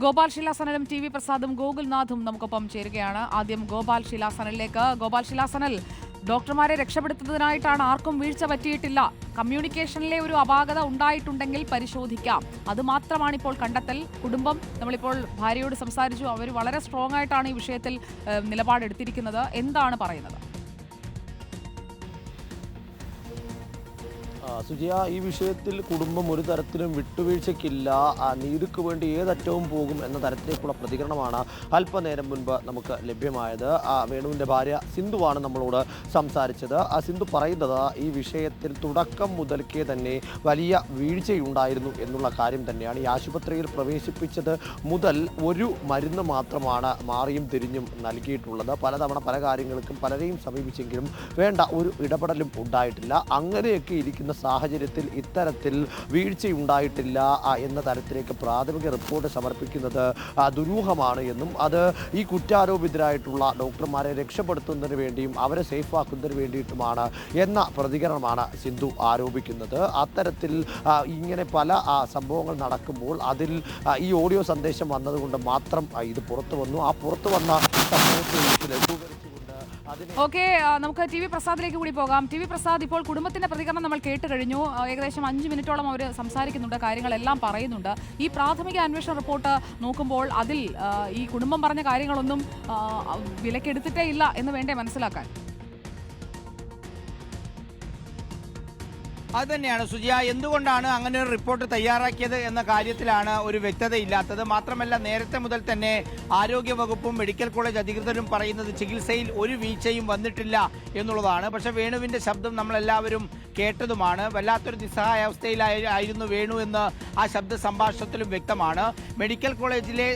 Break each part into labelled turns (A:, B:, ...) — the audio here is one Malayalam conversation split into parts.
A: ഗോപാൽ ശിലാസനലും ടി വി പ്രസാദും ഗോകുൽനാഥും നമുക്കൊപ്പം ചേരുകയാണ്. ആദ്യം ഗോപാൽ ശിലാസനലിലേക്ക്. ഗോപാൽ ശിലാസനൽ ഡോക്ടർമാരെ രക്ഷപ്പെടുത്തുന്നതിനായിട്ടാണ് ആർക്കും വീഴ്ച പറ്റിയിട്ടില്ല. കമ്മ്യൂണിക്കേഷനിലെ ഒരു അപാകത ഉണ്ടായിട്ടുണ്ടെങ്കിൽ പരിശോധിക്കാം. അതുമാത്രമാണ് ഇപ്പോൾ കണ്ടെത്തൽ. കുടുംബം നമ്മളിപ്പോൾ ഭാര്യയോട് സംസാരിച്ചു. അവർ വളരെ സ്ട്രോങ് ആയിട്ടാണ് ഈ വിഷയത്തിൽ നിലപാടെടുത്തിരിക്കുന്നത്. എന്താണ് പറയുന്നത്?
B: സുജിയ ഈ വിഷയത്തിൽ കുടുംബം ഒരു തരത്തിലും വിട്ടുവീഴ്ചയ്ക്കില്ല. നീതിക്ക് വേണ്ടി ഏതറ്റവും പോകും എന്ന തരത്തിലേക്കുള്ള പ്രതികരണമാണ് അല്പനേരം മുൻപ് നമുക്ക് ലഭ്യമായത്. വേണുവിന്റെ ഭാര്യ സിന്ധുവാണ് നമ്മളോട് സംസാരിച്ചത്. ആ സിന്ധു പറയുന്നത് ഈ വിഷയത്തിൽ തുടക്കം മുതൽക്കേ തന്നെ വലിയ വീഴ്ചയുണ്ടായിരുന്നു എന്നുള്ള കാര്യം തന്നെയാണ്. ഈ ആശുപത്രിയിൽ പ്രവേശിപ്പിച്ചത് മുതൽ ഒരു മരുന്ന് മാത്രമാണ് മാറിയും തിരിഞ്ഞും നൽകിയിട്ടുള്ളത്. പലതവണ പല കാര്യങ്ങൾക്കും പലരെയും സമീപിച്ചെങ്കിലും വേണ്ട ഒരു ഇടപെടലും ഉണ്ടായിട്ടില്ല. അങ്ങനെയൊക്കെ ഇരിക്കുന്ന സാഹചര്യത്തിൽ ഇത്തരത്തിൽ വീഴ്ചയുണ്ടായിട്ടില്ല എന്ന തരത്തിലേക്ക് പ്രാഥമിക റിപ്പോർട്ട് സമർപ്പിക്കുന്നത് ദുരൂഹമാണ് എന്നും അത് ഈ കുറ്റാരോപിതരായിട്ടുള്ള ഡോക്ടർമാരെ രക്ഷപ്പെടുത്തുന്നതിന് വേണ്ടിയും അവരെ സേഫാക്കുന്നതിന് വേണ്ടിയിട്ടുമാണ് എന്ന പ്രതികരണമാണ് സിന്ധു ആരോപിക്കുന്നത്. അത്തരത്തിൽ ഇങ്ങനെ പല സംഭവങ്ങൾ നടക്കുമ്പോൾ അതിൽ ഈ ഓഡിയോ സന്ദേശം വന്നതുകൊണ്ട് മാത്രം ഇത് പുറത്തു വന്നു. ആ പുറത്തു വന്ന സംഭവത്തിൽ അതിനെ
A: ഓക്കെ നമുക്ക് ടി വി പ്രസാദിലേക്ക് കൂടി പോകാം. ടി വി പ്രസാദ് ഇപ്പോൾ കുടുംബത്തിന്റെ പ്രതികരണം നമ്മൾ കേട്ട് കഴിഞ്ഞു ഏകദേശം അഞ്ച് മിനിറ്റോളം അവർ സംസാരിക്കുന്നുണ്ട് കാര്യങ്ങളെല്ലാം പറയുന്നുണ്ട്. ഈ പ്രാഥമിക അന്വേഷണ റിപ്പോർട്ട് നോക്കുമ്പോൾ അതിൽ ഈ കുടുംബം പറഞ്ഞ കാര്യങ്ങളൊന്നും വിലക്കെടുത്തിട്ടേ ഇല്ല എന്ന് വേണ്ടേ മനസ്സിലാക്കാൻ?
C: അത് തന്നെയാണ് സുജിയ എന്തുകൊണ്ടാണ് അങ്ങനെ ഒരു റിപ്പോർട്ട് തയ്യാറാക്കിയത് എന്ന കാര്യത്തിലാണ് ഒരു വ്യക്തതയില്ലാത്തത്? മാത്രമല്ല നേരത്തെ മുതൽ തന്നെ ആരോഗ്യ വകുപ്പും മെഡിക്കൽ കോളേജ് അധികൃതരും പറയുന്നത് ചികിത്സയിൽ ഒരു വീഴ്ചയും വന്നിട്ടില്ല എന്നുള്ളതാണ്. പക്ഷെ വേണുവിന്റെ ശബ്ദം നമ്മളെല്ലാവരും കേട്ടതുമാണ്. വല്ലാത്തൊരു നിസ്സഹായ അവസ്ഥയിലായിരുന്നു വേണു എന്ന് ആ ശബ്ദ സംഭാഷണത്തിലും വ്യക്തമാണ്. മെഡിക്കൽ കോളേജിലെ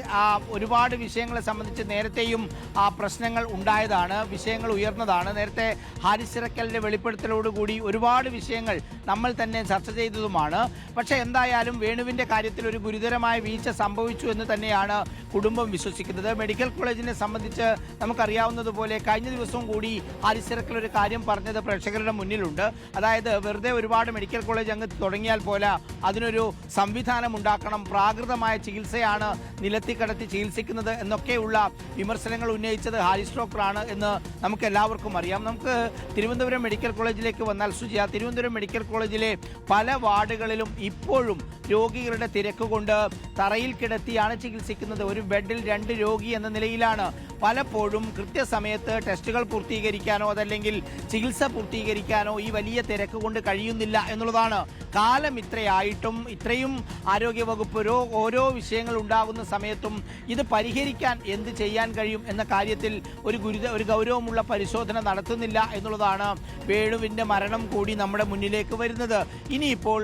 C: ഒരുപാട് വിഷയങ്ങളെ സംബന്ധിച്ച് നേരത്തെയും ആ പ്രശ്നങ്ങൾ ഉണ്ടായതാണ്. വിഷയങ്ങൾ ഉയർന്നതാണ്. നേരത്തെ ഹാരിസിറക്കലിന്റെ വെളിപ്പെടുത്തലോട് വെളിപ്പെടുത്തലോടുകൂടി ഒരുപാട് വിഷയങ്ങൾ നമ്മൾ തന്നെ ചർച്ച ചെയ്തതുമാണ്. പക്ഷേ എന്തായാലും വേണുവിന്റെ കാര്യത്തിൽ ഒരു ഗുരുതരമായ വീഴ്ച സംഭവിച്ചു എന്ന് തന്നെയാണ് കുടുംബം വിശ്വസിക്കുന്നത്. മെഡിക്കൽ കോളേജിനെ സംബന്ധിച്ച് നമുക്കറിയാവുന്നതുപോലെ കഴിഞ്ഞ ദിവസവും കൂടി ഹാരിസിറക്കൽ ഒരു കാര്യം പറഞ്ഞത് പ്രേക്ഷകരുടെ മുന്നിലുണ്ട്. അതായത് വെറുതെ ഒരുപാട് മെഡിക്കൽ കോളേജ് അങ്ങ് തുടങ്ങിയാൽ പോലെ അതിനൊരു സംവിധാനം ഉണ്ടാക്കണം. പ്രാകൃതമായ ചികിത്സയാണ് നിലത്തി കടത്തി ചികിത്സിക്കുന്നത് എന്നൊക്കെയുള്ള വിമർശനങ്ങൾ ഉന്നയിച്ചത് ഹാരിസ് ഡോക്ടറാണ് എന്ന് നമുക്ക് എല്ലാവർക്കും അറിയാം. നമുക്ക് തിരുവനന്തപുരം മെഡിക്കൽ കോളേജിലേക്ക് വന്നാൽ സുജിയ തിരുവനന്തപുരം മെഡിക്കൽ കോളേജിലെ പല വാർഡുകളിലും ഇപ്പോഴും രോഗികളുടെ തിരക്ക് കൊണ്ട് തറയിൽ കിടത്തിയാണ് ചികിത്സിക്കുന്നത്. ഒരു ബെഡിൽ രണ്ട് രോഗി എന്ന നിലയിലാണ് പലപ്പോഴും കൃത്യസമയത്ത് ടെസ്റ്റുകൾ പൂർത്തീകരിക്കാനോ അതല്ലെങ്കിൽ ചികിത്സ പൂർത്തീകരിക്കാനോ ഈ വലിയ തിരക്ക് കൊണ്ട് കഴിയുന്നില്ല എന്നുള്ളതാണ്. കാലം ഇത്രയായിട്ടും ഇത്രയും ആരോഗ്യവകുപ്പ് ഓരോ ഓരോ വിഷയങ്ങൾ ഉണ്ടാകുന്ന സമയത്തും ഇത് പരിഹരിക്കാൻ എന്ത് ചെയ്യാൻ കഴിയും എന്ന കാര്യത്തിൽ ഒരു ഗുരുത ഒരു ഗൗരവമുള്ള പരിശോധന നടത്തുന്നില്ല എന്നുള്ളതാണ് വേണുവിന്റെ മരണം കൂടി നമ്മുടെ മുന്നിലേക്ക് വരുന്നത്. ഇനിയിപ്പോൾ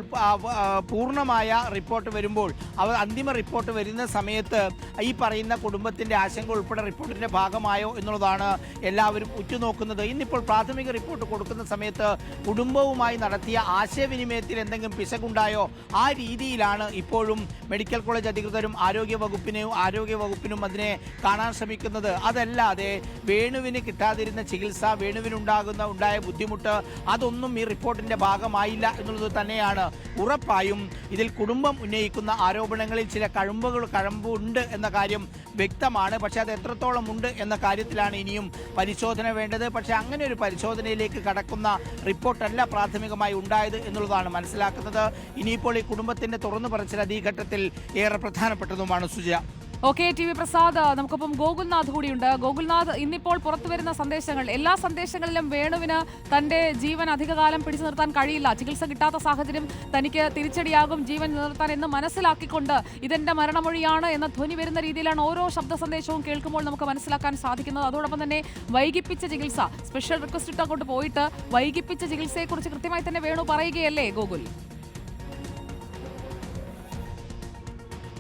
C: പൂർണമായ റിപ്പോർട്ട് വരുമ്പോൾ അവ അന്തിമ റിപ്പോർട്ട് വരുന്ന സമയത്ത് ഈ പറയുന്ന കുടുംബത്തിന്റെ ആശങ്ക ഉൾപ്പെടെ റിപ്പോർട്ടിന്റെ ഭാഗമായോ എന്നുള്ളതാണ് എല്ലാവരും ഉറ്റുനോക്കുന്നത്. ഇന്നിപ്പോൾ പ്രാഥമിക റിപ്പോർട്ട് കൊടുക്കുന്ന സമയത്ത് കുടുംബവുമായി നടത്തിയ ആശയവിനിമയത്തിൽ എന്തെങ്കിലും പിശകുണ്ടായോ? ആ രീതിയിലാണ് ഇപ്പോഴും മെഡിക്കൽ കോളേജ് അധികൃതരും ആരോഗ്യ വകുപ്പിനെയും ആരോഗ്യ വകുപ്പിനും അതിനെ കാണാൻ ശ്രമിക്കുന്നത്. അതല്ലാതെ വേണുവിന് കിട്ടാതിരുന്ന ചികിത്സ വേണുവിനുണ്ടാകുന്ന ഉണ്ടായ ബുദ്ധിമുട്ട് അതൊന്നും ഈ റിപ്പോർട്ടിന്റെ ഭാഗമായില്ല എന്നുള്ളത് തന്നെയാണ്. ഉറപ്പായും ഇതിൽ കുടുംബം ഉന്നയിക്കുന്ന ആരോപണങ്ങളിൽ ചില കഴമ്പുകൾ കഴമ്പുണ്ട് എന്ന കാര്യം വ്യക്തമാണ്. പക്ഷേ അത് എത്രത്തോളം ഉണ്ട് എന്ന കാര്യത്തിലാണ് ഇനിയും പരിശോധന വേണ്ടത്. പക്ഷേ അങ്ങനെ ഒരു പരിശോധനയിലേക്ക് കടക്കുന്ന റിപ്പോർട്ടല്ല പ്രാഥമികമായി ഉണ്ടായത് എന്നുള്ളതാണ് മനസ്സിലാക്കുന്നത്. ഇനിയിപ്പോൾ ഈ കുടുംബത്തിന്റെ തുറന്നു പറച്ചിൽ ഈ ഘട്ടത്തിൽ ഏറെ പ്രധാനപ്പെട്ടതുമാണ് Suja
A: okay T V Prasad നമുക്കൊപ്പം ഗോകുൽനാഥ് കൂടിയുണ്ട്. ഗോകുൽനാഥ് ഇന്നിപ്പോൾ പുറത്തു വരുന്ന സന്ദേശങ്ങൾ എല്ലാ സന്ദേശങ്ങളിലും വേണുവിന് തന്റെ ജീവൻ അധികകാലം പിടിച്ചു നിർത്താൻ കഴിയില്ല. ചികിത്സ കിട്ടാത്ത സാഹചര്യം തനിക്ക് തിരിച്ചടിയാകും ജീവൻ നിലനിർത്താൻ എന്ന് മനസ്സിലാക്കിക്കൊണ്ട് ഇതെന്റെ മരണമൊഴിയാണ് എന്ന ധ്വനി വരുന്ന രീതിയിലാണ് ഓരോ ശബ്ദ സന്ദേശവും കേൾക്കുമ്പോൾ നമുക്ക് മനസ്സിലാക്കാൻ സാധിക്കുന്നത്. അതോടൊപ്പം തന്നെ വൈകിപ്പിച്ച ചികിത്സ സ്പെഷ്യൽ റിക്വസ്റ്റ് ഇട്ട് പോയിട്ട് വൈകിപ്പിച്ച ചികിത്സയെക്കുറിച്ച് കൃത്യമായി തന്നെ വേണു പറയുകയല്ലേ ഗോകുൽ?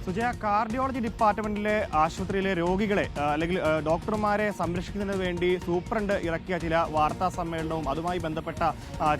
D: സുജയ കാർഡിയോളജി ഡിപ്പാർട്ട്മെന്റിലെ ആശുപത്രിയിലെ രോഗികളെ അല്ലെങ്കിൽ ഡോക്ടർമാരെ സംരക്ഷിക്കുന്നതിന് വേണ്ടി സൂപ്രണ്ട് ഇറക്കിയ ചില വാർത്താ സമ്മേളനവും അതുമായി ബന്ധപ്പെട്ട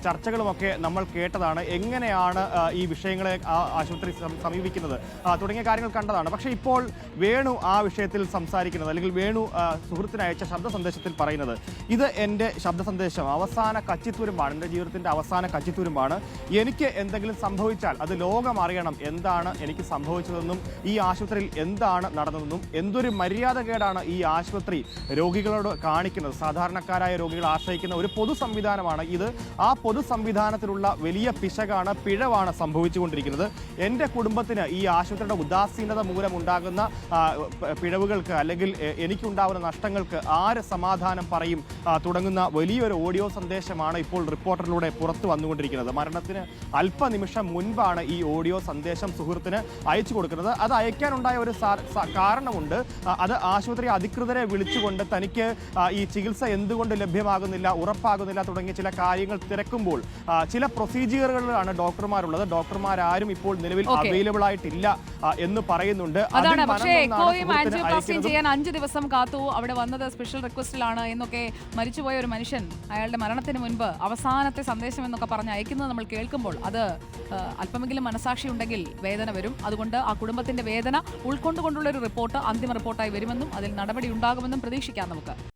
D: ചർച്ചകളുമൊക്കെ നമ്മൾ കേട്ടതാണ്. എങ്ങനെയാണ് ഈ വിഷയങ്ങളെ ആശുപത്രി സമീപിക്കുന്നത്? തുടങ്ങിയ കാര്യങ്ങൾ കണ്ടതാണ്. പക്ഷെ ഇപ്പോൾ വേണു ആ വിഷയത്തിൽ സംസാരിക്കുന്നത് അല്ലെങ്കിൽ വേണു സുഹൃത്തിന് അയച്ച ശബ്ദ സന്ദേശത്തിൽ പറയുന്നത് ഇത് എന്റെ ശബ്ദ സന്ദേശം. അവസാന കച്ചിത്തുരുമ്പാണ് എന്റെ ജീവിതത്തിന്റെ അവസാന കച്ചിത്തുരുമ്പാണ്. എനിക്ക് എന്തെങ്കിലും സംഭവിച്ചാൽ അത് ലോകം അറിയണം എന്താണ് എനിക്ക് സംഭവിച്ചതെന്നും ഈ ആശുപത്രിയിൽ എന്താണ് നടന്നതെന്നും എന്തൊരു മര്യാദകേടാണ് ഈ ആശുപത്രി രോഗികളോട് കാണിക്കുന്നത്? സാധാരണക്കാരായ രോഗികൾ ആശ്രയിക്കുന്ന ഒരു പൊതു സംവിധാനമാണ് ഇത്. ആ പൊതു സംവിധാനത്തിലുള്ള വലിയ പിശകാണ് പിഴവാണ് സംഭവിച്ചുകൊണ്ടിരിക്കുന്നത്. എന്റെ കുടുംബത്തിന് ഈ ആശുപത്രിയുടെ ഉദാസീനത മൂലമുണ്ടാകുന്ന പിഴവുകൾക്ക് അല്ലെങ്കിൽ എനിക്കുണ്ടാകുന്ന നഷ്ടങ്ങൾക്ക് ആര് സമാധാനം പറയും? തുടങ്ങുന്ന വലിയൊരു ഓഡിയോ സന്ദേശമാണ് ഇപ്പോൾ റിപ്പോർട്ടറിലൂടെ പുറത്തു വന്നുകൊണ്ടിരിക്കുന്നത്. മരണത്തിന് അല്പനിമിഷം മുൻപാണ് ഈ ഓഡിയോ സന്ദേശം സുഹൃത്തിന് അയച്ചു കൊടുക്കുന്നത്. അത് അയക്കാനുണ്ടായ ഒരു കാരണമുണ്ട്. അത് ആശുപത്രി അധികൃതരെ വിളിച്ചുകൊണ്ട് തനിക്ക് ഈ ചികിത്സ എന്തുകൊണ്ട് ലഭ്യമാകുന്നില്ല ഉറപ്പാകുന്നില്ല തുടങ്ങിയ ചില കാര്യങ്ങൾ തിരക്കുമ്പോൾ ചില പ്രൊസീജിയറുകളിലാണ് ഡോക്ടർമാരുള്ളത്. ഡോക്ടർമാരാരും ഇപ്പോൾ നിലവിൽ. അവൈലബിൾ ആയിട്ടില്ല എന്ന് പറയുന്നുണ്ട്.
A: അതാണ് പക്ഷേ
D: മനംനൊന്താണ്
A: എക്കോയും ആൻജിയോപ്ലാസ്റ്റിയും ചെയ്യാൻ അഞ്ച് ദിവസം കാത്തു. അവിടെ വന്നത് സ്പെഷ്യൽ റിക്വസ്റ്റിലാണ് എന്നൊക്കെ മരിച്ചുപോയ ഒരു മനുഷ്യൻ അയാളുടെ മരണത്തിന് മുൻപ് അവസാനത്തെ സന്ദേശം എന്നൊക്കെ പറഞ്ഞ് അയക്കുന്നത് നമ്മൾ കേൾക്കുമ്പോൾ അത് അല്പമെങ്കിലും മനസാക്ഷി ഉണ്ടെങ്കിൽ വേദന വരും. അതുകൊണ്ട് ആ കുടുംബത്തിന്റെ വേദന ഉൾക്കൊണ്ടുകൊണ്ടുള്ള ഒരു റിപ്പോർട്ട് അന്തിമ റിപ്പോർട്ടായി വരുമെന്നും അതിൽ നടപടി ഉണ്ടാകുമെന്നും പ്രതീക്ഷിക്കാം നമുക്ക്.